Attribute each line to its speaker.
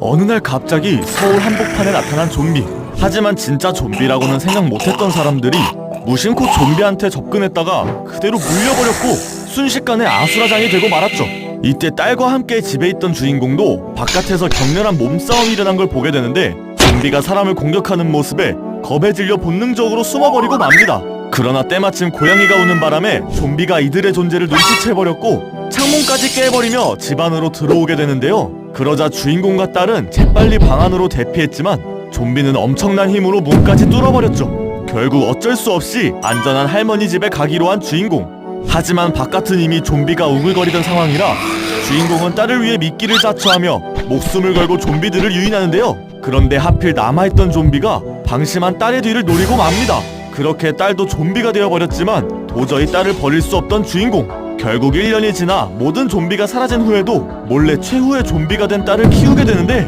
Speaker 1: 어느 날 갑자기 서울 한복판에 나타난 좀비. 하지만 진짜 좀비라고는 생각 못했던 사람들이 무심코 좀비한테 접근했다가 그대로 물려버렸고 순식간에 아수라장이 되고 말았죠. 이때 딸과 함께 집에 있던 주인공도 바깥에서 격렬한 몸싸움이 일어난 걸 보게 되는데 좀비가 사람을 공격하는 모습에 겁에 질려 본능적으로 숨어버리고 맙니다. 그러나 때마침 고양이가 우는 바람에 좀비가 이들의 존재를 눈치채버렸고 창문까지 깨버리며 집 안으로 들어오게 되는데요. 그러자 주인공과 딸은 재빨리 방 안으로 대피했지만 좀비는 엄청난 힘으로 문까지 뚫어버렸죠. 결국 어쩔 수 없이 안전한 할머니 집에 가기로 한 주인공. 하지만 바깥은 이미 좀비가 우글거리던 상황이라 주인공은 딸을 위해 미끼를 자처하며 목숨을 걸고 좀비들을 유인하는데요. 그런데 하필 남아있던 좀비가 방심한 딸의 뒤를 노리고 맙니다. 그렇게 딸도 좀비가 되어버렸지만 도저히 딸을 버릴 수 없던 주인공. 결국 1년이 지나 모든 좀비가 사라진 후에도 몰래 최후의 좀비가 된 딸을 키우게 되는데